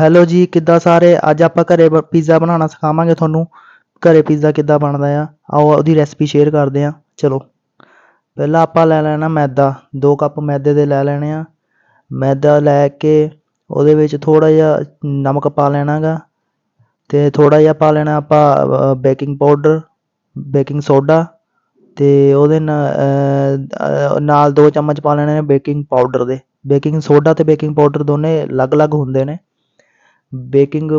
Hello ਜੀ ਕਿੱਦਾਂ ਸਾਰੇ? ਅੱਜ ਆਪਾਂ ਘਰੇ ਪੀਜ਼ਾ ਬਣਾਉਣਾ ਸਿਖਾਵਾਂਗੇ ਤੁਹਾਨੂੰ। ਘਰੇ ਪੀਜ਼ਾ ਕਿੱਦਾਂ ਬਣਦਾ ਆ? ਆਓ ਉਹਦੀ ਰੈਸਪੀ ਸ਼ੇਅਰ ਕਰਦੇ ਆ ਚਲੋ। ਪਹਿਲਾਂ ਆਪਾਂ ਲੈ ਲੈਣਾ ਮੈਦਾ। 2 ਕੱਪ ਮੈਦੇ ਦੇ ਲੈ ਲੈਣੇ ਆ। ਮੈਦਾ ਲੈ ਕੇ ਉਹਦੇ ਵਿੱਚ ਥੋੜਾ ਜਿਹਾ ਨਮਕ ਪਾ ਲੈਣਾ ਗਾ। ਤੇ ਥੋੜਾ ਜਿਹਾ ਪਾ ਲੈਣਾ ਆਪਾਂ ਬੇਕਿੰਗ ਪਾਊਡਰ ਬੇਕਿੰਗ ਸੋਡਾ ਤੇ ਉਹਦੇ ਨਾਲ ਅਹ, ਨਾਲ 2 ਚਮਚ ਪਾ ਲੈਣੇ ਨੇ ਬੇਕਿੰਗ ਪਾਊਡਰ ਦੇ। ਬੇਕਿੰਗ ਸੋਡਾ ਤੇ ਬੇਕਿੰਗ ਪਾਊਡਰ ਦੋਨੇ ਅਲੱਗ-ਅਲੱਗ ਹੁੰਦੇ ਨੇ। ਬੇਕਿੰਗ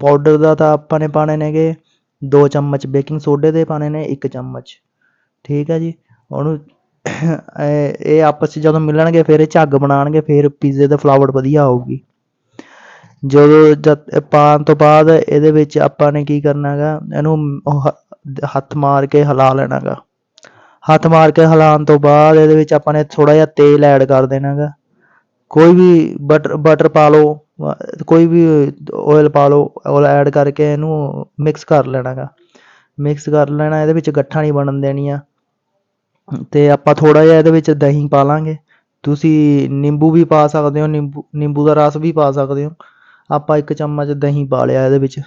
ਪਾਊਡਰ ਦਾ ਤਾਂ ਆਪਾਂ ਨੇ ਪਾਣੇ ਨੇਗੇ। ਦੋ ਚਮਚ ਬੇਕਿੰਗ ਸੋਡੇ ਦੇ ਪਾਣੇ ਨੇ, ਇੱਕ ਚਮਚ। ਠੀਕ ਹੈ ਜੀ? ਉਹਨੂੰ ਇਹ ਆਪਸ 'ਚ ਜਦੋਂ ਮਿਲਣਗੇ, ਫਿਰ ਇਹ ਝੱਗ ਬਣਾਉਣਗੇ ਫਿਰ ਪੀਜ਼ੇ ਦਾ ਫਲਾਵਟ ਵਧੀਆ ਆਊਗੀ। ਜਦੋਂ ਜਦ ਪਾਉਣ ਤੋਂ ਬਾਅਦ ਇਹਦੇ ਵਿੱਚ ਆਪਾਂ ਨੇ ਕੀ ਕਰਨਾ ਗਾ ਇਹਨੂੰ ਹੱਥ ਮਾਰ ਕੇ ਹਿਲਾ ਲੈਣਾ ਗਾ ਹੱਥ ਮਾਰ ਕੇ ਹਿਲਾਉਣ ਤੋਂ ਬਾਅਦ ਇਹਦੇ ਵਿੱਚ ਆਪਾਂ ਨੇ ਥੋੜਾ ਜਿਹਾ ਤੇਲ ਐਡ ਕਰ ਦੇਣਾ ਗਾ ਕੋਈ ਵੀ ਬਟਰ ਬਟਰ ਪਾ ਲਓ। ਕੋਈ ਵੀ ਓਇਲ ਪਾ ਲਓ ਆਇਲ ਐਡ ਕਰਕੇ ਇਹਨੂੰ ਮਿਕਸ ਕਰ ਲੈਣਾ ਗਾ ਮਿਕਸ ਕਰ ਲੈਣਾ, ਇਹਦੇ ਵਿੱਚ ਗੱਠਾਂ ਨਹੀਂ ਬਣਨ ਦੇਣੀਆਂ। ਤੇ ਆਪਾਂ ਥੋੜਾ ਜਿਹਾ ਇਹਦੇ ਵਿੱਚ ਦਹੀਂ ਪਾ ਲਾਂਗੇ। ਤੁਸੀਂ ਨਿੰਬੂ ਵੀ ਪਾ ਸਕਦੇ ਹੋ, ਨਿੰਬੂ ਨਿੰਬੂ ਦਾ ਰਸ ਵੀ ਪਾ ਸਕਦੇ ਹੋ। ਆਪਾਂ ਇੱਕ ਚਮਚ ਦਹੀਂ ਪਾ ਲਿਆ ਇਹਦੇ ਵਿੱਚ।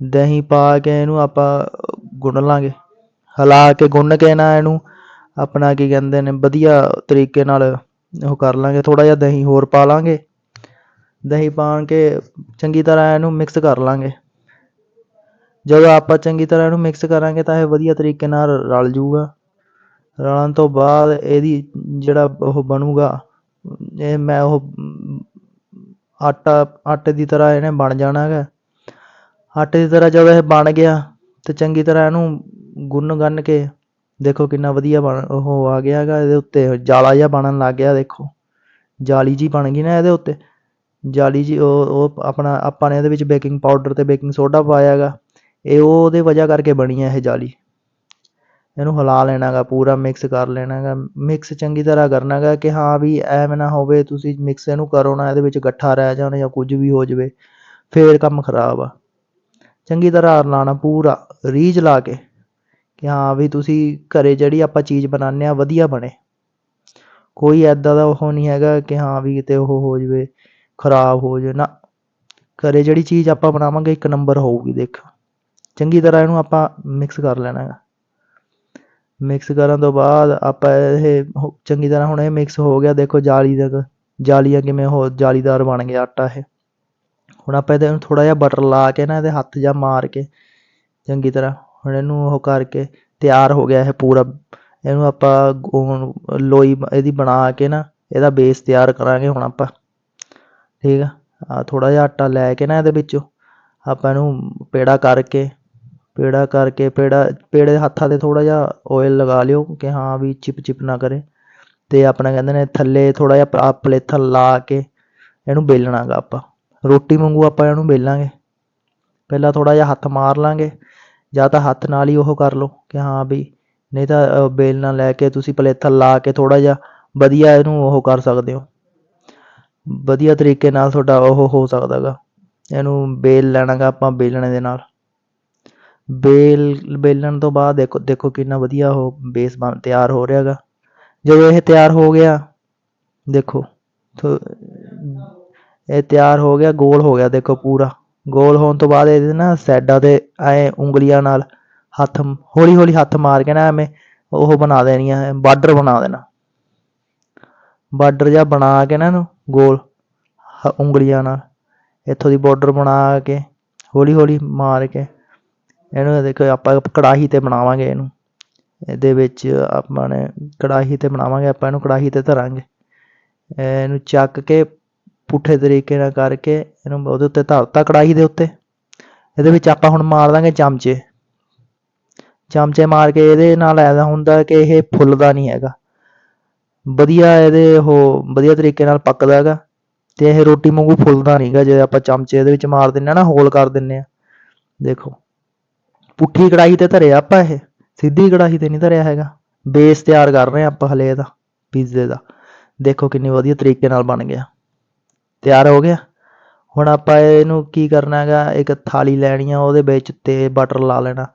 ਦਹੀਂ ਪਾ ਕੇ ਇਹਨੂੰ ਆਪਾਂ ਗੁੰਨ ਲਾਂਗੇ। ਹਿਲਾ ਕੇ ਗੁੰਨ ਕੇ ਨਾ ਇਹਨੂੰ ਆਪਣਾ ਕੀ ਕਹਿੰਦੇ ਨੇ, ਵਧੀਆ ਤਰੀਕੇ ਨਾਲ ਉਹ ਕਰ ਲਾਂਗੇ। ਥੋੜਾ ਜਿਹਾ ਦਹੀਂ ਹੋਰ ਪਾ ਲਾਂਗੇ। ਦਹੀਂ ਪਾਣ ਕੇ ਚੰਗੀ ਤਰ੍ਹਾਂ ਇਹਨੂੰ ਮਿਕਸ ਕਰ ਲਾਂਗੇ। ਜਦੋਂ ਆਪਾਂ ਚੰਗੀ ਤਰ੍ਹਾਂ ਇਹਨੂੰ ਮਿਕਸ ਕਰਾਂਗੇ ਤਾਂ ਇਹ ਵਧੀਆ ਤਰੀਕੇ ਨਾਲ ਰਲ ਜੂਗਾ। ਰਲਣ ਤੋਂ ਬਾਅਦ ਇਹਦੀ ਜਿਹੜਾ ਉਹ ਬਣੂਗਾ, ਇਹ ਮੈਂ ਉਹ ਆਟਾ, ਆਟੇ ਦੀ ਤਰ੍ਹਾਂ ਇਹਨੇ ਬਣ ਜਾਣਾ ਹੈਗਾ। ਆਟੇ ਦੀ ਤਰ੍ਹਾਂ ਜਦੋਂ ਇਹ ਬਣ ਗਿਆ ਤੇ ਚੰਗੀ ਤਰ੍ਹਾਂ ਇਹਨੂੰ ਗੁੰਨ ਗੰਨ ਕੇ ਦੇਖੋ ਕਿੰਨਾ ਵਧੀਆ ਬਣ ਉਹ ਆ ਗਿਆ ਹੈਗਾ, ਇਹਦੇ ਉੱਤੇ ਜਾਲਾ ਜਿਹਾ ਬਣਨ ਲੱਗ ਗਿਆ ਦੇਖੋ। ਜਾਲੀ ਜੀ ਬਣ ਗਈ ਨਾ ਇਹਦੇ ਉੱਤੇ। ਜਾਲੀ ਜੀ ਉਹ ਉਹ ਆਪਣਾ, ਆਪਾਂ ਨੇ ਇਹਦੇ ਵਿੱਚ ਬੇਕਿੰਗ ਪਾਊਡਰ ਅਤੇ ਬੇਕਿੰਗ ਸੋਡਾ ਪਾਇਆ ਹੈਗਾ। ਇਹ ਉਹਦੇ ਵਜ੍ਹਾ ਕਰਕੇ ਬਣੀ ਹੈ ਇਹ ਜਾਲੀ। ਇਹਨੂੰ ਹਿਲਾ ਲੈਣਾ ਗਾ ਪੂਰਾ ਮਿਕਸ ਕਰ ਲੈਣਾ ਗਾ ਮਿਕਸ ਚੰਗੀ ਤਰ੍ਹਾਂ ਕਰਨਾ ਗਾ ਕਿ ਹਾਂ ਵੀ ਐਵੇਂ ਨਾ ਹੋਵੇ, ਤੁਸੀਂ ਮਿਕਸ ਇਹਨੂੰ ਕਰੋ ਨਾ, ਇਹਦੇ ਵਿੱਚ ਗੱਠਾ ਰਹਿ ਜਾਣ ਜਾਂ ਕੁਝ ਵੀ ਹੋ ਜਾਵੇ, ਫੇਰ ਕੰਮ ਖਰਾਬ ਆ। ਚੰਗੀ ਤਰ੍ਹਾਂ ਲਾਣਾ ਪੂਰਾ, ਰੀਝ ਲਾ ਕੇ ਕਿ ਹਾਂ ਵੀ ਤੁਸੀਂ ਘਰੇ ਜਿਹੜੀ ਆਪਾਂ ਚੀਜ਼ ਬਣਾਉਂਦੇ ਆ ਵਧੀਆ ਬਣੇ। ਕੋਈ ਐਦਾਂ ਦਾ ਉਹ ਨਹੀਂ ਹੈਗਾ ਕਿ ਹਾਂ ਵੀ ਕਿਤੇ ਉਹ ਹੋ ਜਾਵੇ। ਖਰਾਬ ਹੋ ਜਾਵੇ ਨਾ। ਘਰੇ ਜਿਹੜੀ ਚੀਜ਼ ਆਪਾਂ ਬਣਾਵਾਂਗੇ, ਇੱਕ ਨੰਬਰ ਹੋਊਗੀ ਦੇਖੋ। ਚੰਗੀ ਤਰ੍ਹਾਂ ਇਹਨੂੰ ਆਪਾਂ ਮਿਕਸ ਕਰ ਲੈਣਾ ਹੈਗਾ। ਮਿਕਸ ਕਰਨ ਤੋਂ ਬਾਅਦ ਆਪਾਂ ਇਹ ਚੰਗੀ ਤਰ੍ਹਾਂ ਹੁਣ ਇਹ ਮਿਕਸ ਹੋ ਗਿਆ। ਦੇਖੋ ਜਾਲੀ ਤੱਕ ਜਾਲੀਆਂ ਕਿਵੇਂ ਹੋ, ਜਾਲੀਦਾਰ ਬਣ ਗਿਆ ਆਟਾ ਇਹ। ਹੁਣ ਆਪਾਂ ਇਹਦੇ ਨੂੰ ਥੋੜਾ ਜਿਹਾ ਬਟਰ ਲਾ ਕੇ ਨਾ ਇਹਦੇ ਹੱਥ ਜਾਂ ਮਾਰ ਕੇ, ਚੰਗੀ ਤਰ੍ਹਾਂ ਹੁਣ ਇਹਨੂੰ ਉਹ ਕਰਕੇ ਤਿਆਰ ਹੋ ਗਿਆ ਇਹ ਪੂਰਾ। ਇਹਨੂੰ ਆਪਾਂ ਲੋਈ ਇਹਦੀ ਬਣਾ ਕੇ ਨਾ, ਇਹਦਾ ਬੇਸ ਤਿਆਰ ਕਰਾਂਗੇ ਹੁਣ ਆਪਾਂ। ਠੀਕ ਆ? ਆ ਥੋੜਾ ਜਿਹਾ ਆਟਾ ਲੈ ਕੇ ਨਾ ਇਹਦੇ ਵਿੱਚੋਂ। ਆਪਾਂ ਇਹਨੂੰ ਪੇੜਾ ਕਰਕੇ ਪੇੜਾ ਕਰਕੇ, ਪੇੜਾ, ਪੇੜੇ ਹੱਥਾਂ ਤੇ ਥੋੜ੍ਹਾ ਜਿਹਾ ਓਇਲ ਲਗਾ ਲਿਓ ਕਿ ਹਾਂ ਵੀ ਚਿਪ ਚਿਪ ਨਾ ਕਰੇ। ਅਤੇ ਆਪਣਾ ਕਹਿੰਦੇ ਨੇ ਥੱਲੇ ਥੋੜ੍ਹਾ ਜਿਹਾ ਪ- ਪਲੇਥਾ ਲਾ ਕੇ ਇਹਨੂੰ ਵੇਲਣਾ ਗਾ ਆਪਾਂ। ਰੋਟੀ ਵਾਂਗੂ ਆਪਾਂ ਇਹਨੂੰ ਬੇਲਾਂਗੇ। ਪਹਿਲਾਂ ਥੋੜ੍ਹਾ ਜਿਹਾ ਹੱਥ ਮਾਰ ਲਾਂਗੇ। ਜਾਂ ਤਾਂ ਹੱਥ ਨਾਲ ਹੀ ਉਹ ਕਰ ਲਓ ਕਿ ਹਾਂ ਵੀ ਨਹੀਂ ਤਾਂ ਵੇਲਣਾ ਲੈ ਕੇ ਤੁਸੀਂ ਪਲੇਥਾ ਲਾ ਕੇ ਥੋੜ੍ਹਾ ਜਿਹਾ ਵਧੀਆ ਇਹਨੂੰ ਉਹ ਕਰ ਸਕਦੇ ਹੋ। ਵਧੀਆ ਤਰੀਕੇ ਨਾਲ ਤੁਹਾਡਾ ਉਹ ਹੋ ਸਕਦਾ ਗਾ ਇਹਨੂੰ ਵੇਲ ਲੈਣਾ ਗਾ ਆਪਾਂ ਵੇਲਣੇ ਦੇ ਨਾਲ। ਵੇਲ ਵੇਲਣ ਤੋਂ ਬਾਅਦ ਦੇਖੋ ਦੇਖੋ ਕਿੰਨਾ ਵਧੀਆ ਉਹ ਬੇਸ ਬਣ, ਤਿਆਰ ਹੋ ਰਿਹਾ ਗਾ ਜਦੋਂ ਇਹ ਤਿਆਰ ਹੋ ਗਿਆ, ਦੇਖੋ ਇਹ ਤਿਆਰ ਹੋ ਗਿਆ, ਗੋਲ ਹੋ ਗਿਆ, ਦੇਖੋ ਪੂਰਾ। ਗੋਲ ਹੋਣ ਤੋਂ ਬਾਅਦ ਇਹਦੇ ਨਾ ਸਾਈਡਾਂ ਤੇ ਐ ਉਂਗਲੀਆਂ ਨਾਲ ਹੱਥ ਹੌਲੀ ਹੌਲੀ ਹੱਥ ਮਾਰ ਕੇ ਨਾ ਐਵੇਂ ਉਹ ਬਣਾ ਦੇਣੀਆਂ, ਬਾਰਡਰ ਬਣਾ ਦੇਣਾ। ਬਾਰਡਰ ਜਿਹਾ ਬਣਾ ਕੇ ਨਾ ਇਹਨੂੰ ਗੋਲ, ਹ- ਉਂਗਲੀਆਂ ਨਾਲ। ਇੱਥੋਂ ਦੀ ਬਾਰਡਰ ਬਣਾ ਕੇ ਹੌਲੀ ਹੌਲੀ ਮਾਰ ਕੇ ਇਹਨੂੰ ਦੇਖੋ ਆਪਾਂ ਕੜਾਹੀ ਤੇ ਬਣਾਵਾਂਗੇ ਇਹਨੂੰ। ਇਹਦੇ ਵਿੱਚ ਆਪਾਂ ਨੇ ਕੜਾਹੀ ਤੇ ਬਣਾਵਾਂਗੇ, ਆਪਾਂ ਇਹਨੂੰ ਕੜਾਹੀ ਤੇ ਧਰਾਂਗੇ। ਇਹਨੂੰ ਚੱਕ ਕੇ ਪੁੱਠੇ ਤਰੀਕੇ ਨਾਲ ਕਰਕੇ ਇਹਨੂੰ ਉਹਦੇ ਉੱਤੇ ਧਰਤਾ ਕੜਾਹੀ ਦੇ ਉੱਤੇ। ਇਹਦੇ ਵਿੱਚ ਆਪਾਂ ਹੁਣ ਮਾਰ ਦਾਂਗੇ ਚਮਚੇ। ਚਮਚੇ ਮਾਰ ਕੇ ਇਹਦੇ ਨਾਲ ਐਦਾ ਹੁੰਦਾ ਕਿ ਇਹ ਫੁੱਲਦਾ ਨਹੀਂ ਹੈਗਾ। ਵਧੀਆ ਇਹਦੇ ਉਹ ਵਧੀਆ ਤਰੀਕੇ ਨਾਲ ਪੱਕਦਾ ਹੈਗਾ ਤੇ ਇਹ ਰੋਟੀ ਵਾਂਗੂ ਫੁੱਲਦਾ ਨਹੀਂਗਾ ਜੇ ਆਪਾਂ ਚਮਚੇ ਇਹਦੇ ਵਿੱਚ ਮਾਰ ਦਿੰਨੇ ਆ ਨਾ ਹੋਲ ਕਰ ਦਿੰਨੇ ਆ ਦੇਖੋ, ਪੁੱਠੀ ਕੜਾਹੀ ਤੇ ਧਰਿਆ ਆਪਾਂ ਇਹ, ਸਿੱਧੀ ਕੜਾਹੀ ਤੇ ਨਹੀਂ ਧਰਿਆ ਹੈਗਾ। ਬੇਸ ਤਿਆਰ ਕਰ ਰਹੇ ਆ ਆਪਾਂ ਹਲੇ ਇਹਦਾ ਪੀਜ਼ੇ ਦਾ। ਦੇਖੋ ਕਿੰਨੀ ਵਧੀਆ ਤਰੀਕੇ ਨਾਲ ਬਣ ਗਿਆ। ਤਿਆਰ ਹੋ ਗਿਆ। ਹੁਣ ਆਪਾਂ ਇਹਨੂੰ ਕੀ ਕਰਨਾ ਹੈਗਾ, ਇੱਕ ਥਾਲੀ ਲੈਣੀ ਆ, ਉਹਦੇ ਵਿੱਚ ਤੇ ਬਟਰ ਲਾ ਲੈਣਾ।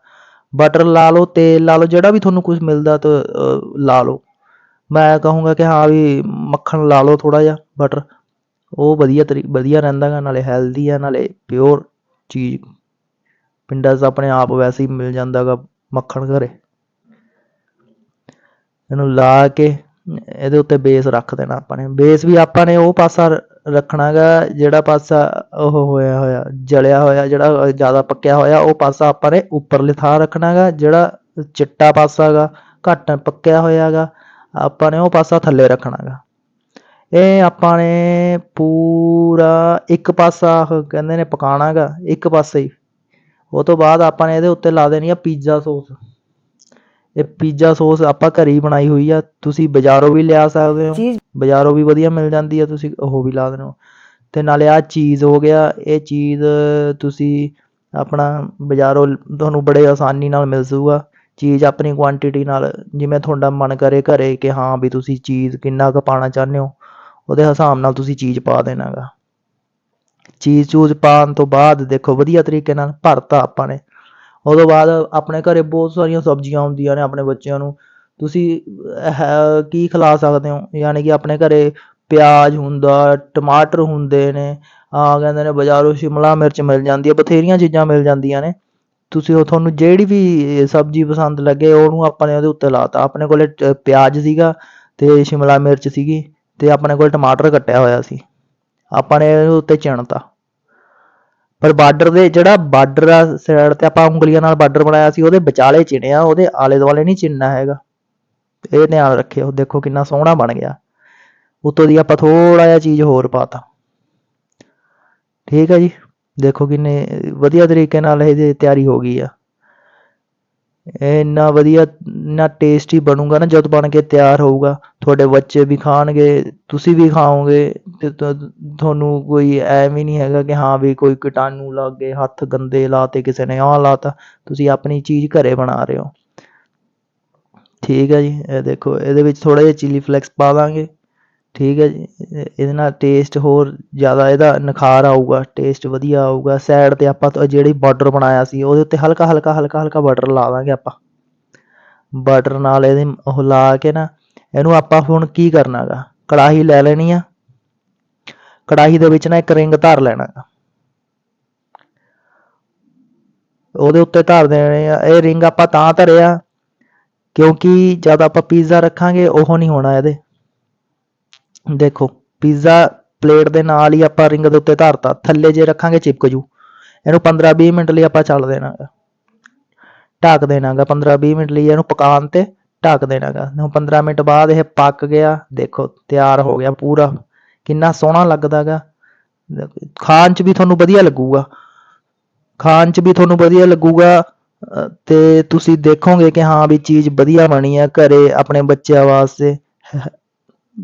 ਬਟਰ ਲਾ ਲਓ, ਤੇਲ ਲਾ ਲਓ, ਜਿਹੜਾ ਵੀ ਤੁਹਾਨੂੰ ਕੁਝ ਮਿਲਦਾ ਤਾਂ ਲਾ ਲਓ। ਮੈਂ ਕਹੂੰਗਾ ਕਿ ਹਾਂ ਵੀ ਮੱਖਣ ਲਾ ਲਓ ਥੋੜਾ ਜਿਹਾ ਬਟਰ ਉਹ ਵਧੀਆ ਤਰੀ, ਵਧੀਆ ਰਹਿੰਦਾ ਗਾ, ਨਾਲੇ ਹੈਲਦੀ ਆ, ਨਾਲੇ ਪਿਓਰ ਚੀਜ਼। ਪਿੰਡਾਂ 'ਚ ਆਪਣੇ ਆਪ ਵੈਸੇ ਹੀ ਮਿਲ ਜਾਂਦਾ ਗਾ ਮੱਖਣ ਘਰੇ। ਇਹਨੂੰ ਲਾ ਕੇ ਇਹਦੇ ਉੱਤੇ ਬੇਸ ਰੱਖ ਦੇਣਾ ਆਪਾਂ ਨੇ। ਬੇਸ ਵੀ ਆਪਾਂ ਨੇ ਉਹ ਪਾਸਾ ਰ- ਰੱਖਣਾ ਗਾ, ਜਿਹੜਾ ਪਾਸਾ ਉਹ ਹੋਇਆ ਹੋਇਆ, ਜਲਿਆ ਹੋਇਆ, ਜਿਹੜਾ ਜ਼ਿਆਦਾ ਪੱਕਿਆ ਹੋਇਆ, ਉਹ ਪਾਸਾ ਆਪਾਂ ਨੇ ਉੱਪਰਲੇ ਥਾਂ ਰੱਖਣਾ ਗਾ, ਜਿਹੜਾ ਚਿੱਟਾ ਪਾਸਾ ਗਾ, ਘੱਟ ਪੱਕਿਆ ਹੋਇਆ ਗਾ। ਆਪਾਂ ਨੇ ਉਹ ਪਾਸਾ ਥੱਲੇ ਰੱਖਣਾ ਗਾ ਇਹ ਆਪਾਂ ਨੇ ਪੂਰਾ ਇੱਕ ਪਾਸਾ ਕਹਿੰਦੇ ਨੇ ਪਕਾਉਣਾ ਗਾ ਇੱਕ ਪਾਸੇ ਹੀ। ਉਹ ਤੋਂ ਬਾਅਦ ਆਪਾਂ ਨੇ ਇਹਦੇ ਉੱਤੇ ਲਾ ਦੇਣੀ ਆ ਪੀਜ਼ਾ ਸੌਸ। ਇਹ ਪੀਜ਼ਾ ਸੌਸ ਆਪਾਂ ਘਰੇ ਹੀ ਬਣਾਈ ਹੋਈ ਆ ਤੁਸੀਂ ਬਾਜ਼ਾਰੋਂ ਵੀ ਲਿਆ ਸਕਦੇ ਹੋ। ਬਾਜ਼ਾਰੋਂ ਵੀ ਵਧੀਆ ਮਿਲ ਜਾਂਦੀ ਆ ਤੁਸੀਂ ਉਹ ਵੀ ਲਾ ਦੇਣਾ। ਤੇ ਨਾਲੇ ਆ ਚੀਜ਼ ਹੋ ਗਿਆ ਇਹ ਚੀਜ਼ ਤੁਸੀਂ ਆਪਣਾ ਬਾਜ਼ਾਰੋਂ ਤੁਹਾਨੂੰ ਬੜੇ ਆਸਾਨੀ ਨਾਲ ਮਿਲ ਜੂਗਾ ਚੀਜ਼ ਆਪਣੀ ਕੁਆਂਟਿਟੀ ਨਾਲ, ਜਿਵੇਂ ਤੁਹਾਡਾ ਮਨ ਕਰੇ ਘਰੇ ਕਿ ਹਾਂ ਵੀ ਤੁਸੀਂ ਚੀਜ਼ ਕਿੰਨਾ ਕੁ ਪਾਣਾ ਚਾਹੁੰਦੇ ਹੋ, ਉਹਦੇ ਹਿਸਾਬ ਨਾਲ ਤੁਸੀਂ ਚੀਜ਼ ਪਾ ਦੇਣਾ ਗਾ ਚੀਜ਼ ਚੂਜ਼ ਪਾਉਣ ਤੋਂ ਬਾਅਦ ਦੇਖੋ ਵਧੀਆ ਤਰੀਕੇ ਨਾਲ ਭਰਤਾ ਆਪਾਂ ਨੇ। ਉਦੋਂ ਬਾਅਦ ਆਪਣੇ ਘਰੇ ਬਹੁਤ ਸਾਰੀਆਂ ਸਬਜ਼ੀਆਂ ਹੁੰਦੀਆਂ ਨੇ ਆਪਣੇ ਬੱਚਿਆਂ ਨੂੰ। ਤੁਸੀਂ ਕੀ ਖਿਲਾ ਸਕਦੇ ਹੋ? ਯਾਨੀ ਕਿ ਆਪਣੇ ਘਰੇ ਪਿਆਜ਼ ਹੁੰਦਾ, ਟਮਾਟਰ ਹੁੰਦੇ ਨੇ ਆ ਕਹਿੰਦੇ ਨੇ ਬਾਜ਼ਾਰੋਂ ਸ਼ਿਮਲਾ ਮਿਰਚ ਮਿਲ ਜਾਂਦੀ ਹੈ, ਬਥੇਰੀਆਂ ਚੀਜ਼ਾਂ ਮਿਲ ਜਾਂਦੀਆਂ ਨੇ। ਤੁਸੀਂ ਉਹ ਤੁਹਾਨੂੰ ਜਿਹੜੀ ਵੀ ਸਬਜ਼ੀ ਪਸੰਦ ਲੱਗੇ, ਉਹਨੂੰ ਆਪਾਂ ਨੇ ਉਹਦੇ ਉੱਤੇ ਲਾਤਾ ਆਪਣੇ ਕੋਲੇ ਪਿਆਜ਼ ਸੀਗਾ ਤੇ ਸ਼ਿਮਲਾ ਮਿਰਚ ਸੀਗੀ ਤੇ ਆਪਣੇ ਕੋਲ ਟਮਾਟਰ ਕੱਟਿਆ ਹੋਇਆ ਸੀ। ਆਪਾਂ ਨੇ ਉਹਦੇ ਉੱਤੇ ਚਿਣਤਾ। ਪਰ ਬਾਰਡਰ ਦੇ ਜਿਹੜਾ ਬਾਰਡਰ ਆ ਸਾਈਡ ਤੇ ਆਪਾਂ ਉਂਗਲੀਆਂ ਨਾਲ ਬਾਰਡਰ ਬਣਾਇਆ ਸੀ, ਉਹਦੇ ਵਿਚਾਲੇ ਚਿਣਿਆ, ਉਹਦੇ ਆਲੇ ਦੁਆਲੇ ਨਹੀਂ ਚਿਣਨਾ ਹੈਗਾ। ਇਹ ਧਿਆਨ ਰੱਖਿਓ, ਦੇਖੋ ਕਿੰਨਾ ਸੋਹਣਾ ਬਣ ਗਿਆ। ਉੱਤੋਂ ਦੀ ਆਪਾਂ ਥੋੜਾ ਜਿਹਾ ਚੀਜ਼ ਹੋਰ ਪਾਤਾ ਠੀਕ ਹੈ ਜੀ। ਦੇਖੋ ਕਿੰਨੇ ਵਧੀਆ ਤਰੀਕੇ ਨਾਲ ਇਹਦੀ ਤਿਆਰੀ ਹੋ ਗਈ ਆ। ਇਹ ਇੰਨਾ ਵਧੀਆ, ਇੰਨਾ ਟੇਸਟੀ ਬਣੂਗਾ ਨਾ ਜਦ ਬਣ ਕੇ ਤਿਆਰ ਹੋਊਗਾ। ਤੁਹਾਡੇ ਬੱਚੇ ਵੀ ਖਾਣਗੇ, ਤੁਸੀਂ ਵੀ ਖਾਓਗੇ ਤੇ ਤੁਹਾਨੂੰ ਕੋਈ ਐਵੇਂ ਨਹੀਂ ਹੈਗਾ ਕਿ ਹਾਂ ਵੀ ਕੋਈ ਕੀਟਾਣੂ ਲੱਗ ਗਏ, ਹੱਥ ਗੰਦੇ ਲਾਤੇ, ਕਿਸੇ ਨੇ ਆਹ ਲਾਤਾ, ਤੁਸੀਂ ਆਪਣੀ ਚੀਜ਼ ਘਰੇ ਬਣਾ ਰਹੇ ਹੋ। ਠੀਕ ਹੈ ਜੀ, ਇਹ ਦੇਖੋ, ਇਹਦੇ ਵਿੱਚ ਥੋੜਾ ਜਿਹਾ ਚਿਲੀ ਫਲੇਕਸ ਪਾ ਦਾਂਗੇ। ਠੀਕ ਹੈ ਜੀ। ਇਹਦੇ ਨਾਲ ਟੇਸਟ ਹੋਰ ਜ਼ਿਆਦਾ ਇਹਦਾ ਨਿਖਾਰ ਆਊਗਾ ਟੇਸਟ ਵਧੀਆ ਆਊਗਾ। ਸਾਈਡ ਤੇ ਆਪਾਂ ਜਿਹੜੀ ਬਾਰਡਰ ਬਣਾਇਆ ਸੀ, ਉਹਦੇ ਉੱਤੇ ਹਲਕਾ ਹਲਕਾ ਹਲਕਾ ਹਲਕਾ ਬਟਰ ਲਾ ਦਾਂਗੇ ਆਪਾਂ। ਬਟਰ ਨਾਲ ਇਹਦੇ ਉਹ ਲਾ ਕੇ ਨਾ, ਇਹਨੂੰ ਆਪਾਂ ਹੁਣ ਕੀ ਕਰਨਾ ਗਾ ਕੜਾਹੀ ਲੈ ਲੈਣੀ ਆ। ਕੜਾਹੀ ਦੇ ਵਿੱਚ ਨਾ ਇੱਕ ਰਿੰਗ ਧਰ ਲੈਣਾ। ਗਾ ਉਹਦੇ ਉੱਤੇ ਧਰ ਦੇਣੇ ਆ। ਇਹ ਰਿੰਗ ਆਪਾਂ ਤਾਂ ਧਰਿਆ, ਕਿਉਂਕਿ ਜਦ ਆਪਾਂ ਪੀਜ਼ਾ ਰੱਖਾਂਗੇ, ਉਹ ਨਹੀਂ ਹੋਣਾ ਇਹਦੇ। ਦੇਖੋ ਪੀਜ਼ਾ ਪਲੇਟ ਦੇ ਨਾਲ ਹੀ ਆਪਾਂ ਰਿੰਗ ਦੇ ਉੱਤੇ ਧਰਤਾ, ਥੱਲੇ ਜੇ ਰੱਖਾਂਗੇ ਚਿਪਕ ਜੂ। ਇਹਨੂੰ 15-20 ਮਿੰਟ ਲਈ ਆਪਾਂ ਚੱਲ ਦੇਣਾ ਗਾ ਢੱਕ ਦੇਣਾ ਗਾ 15-20 ਮਿੰਟ ਲਈ ਇਹਨੂੰ ਪਕਾਉਣ ਤੇ ਢੱਕ ਦੇਣਾ ਹੁਣ 15 ਮਿੰਟ ਬਾਅਦ ਇਹ ਪੱਕ ਗਿਆ, ਦੇਖੋ, ਤਿਆਰ ਹੋ ਗਿਆ ਪੂਰਾ। ਕਿੰਨਾ ਸੋਹਣਾ ਲੱਗਦਾ ਗਾ ਖਾਣ 'ਚ ਵੀ ਤੁਹਾਨੂੰ ਵਧੀਆ ਲੱਗੂਗਾ। ਖਾਣ 'ਚ ਵੀ ਤੁਹਾਨੂੰ ਵਧੀਆ ਲੱਗੂਗਾ ਤੇ ਤੁਸੀਂ ਦੇਖੋਗੇ ਕਿ ਹਾਂ ਵੀ ਚੀਜ਼ ਵਧੀਆ ਬਣੀ ਆ ਘਰੇ ਆਪਣੇ ਬੱਚਿਆਂ ਵਾਸਤੇ।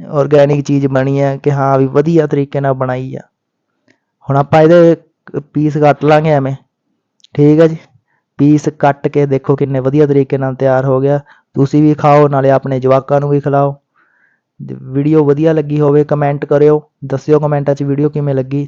ਆਰਗੈਨਿਕ ਚੀਜ਼ ਬਣੀ ਹੈ ਕਿ ਹਾਂ ਵੀ ਵਧੀਆ ਤਰੀਕੇ ਨਾਲ ਬਣਾਈ ਆ। ਹੁਣ ਆਪਾਂ ਇਹਦੇ ਪੀਸ ਕੱਟ ਲਾਂਗੇ ਐਵੇਂ। ਠੀਕ ਹੈ ਜੀ? ਪੀਸ ਕੱਟ ਕੇ ਦੇਖੋ ਕਿੰਨੇ ਵਧੀਆ ਤਰੀਕੇ ਨਾਲ ਤਿਆਰ ਹੋ ਗਿਆ। ਤੁਸੀਂ ਵੀ ਖਾਓ, ਨਾਲੇ ਆਪਣੇ ਜਵਾਕਾਂ ਨੂੰ ਵੀ ਖਿਲਾਓ। ਵੀਡੀਓ ਵਧੀਆ ਲੱਗੀ ਹੋਵੇ ਕਮੈਂਟ ਕਰਿਓ। ਦੱਸਿਓ ਕਮੈਂਟਾਂ 'ਚ ਵੀਡੀਓ ਕਿਵੇਂ ਲੱਗੀ।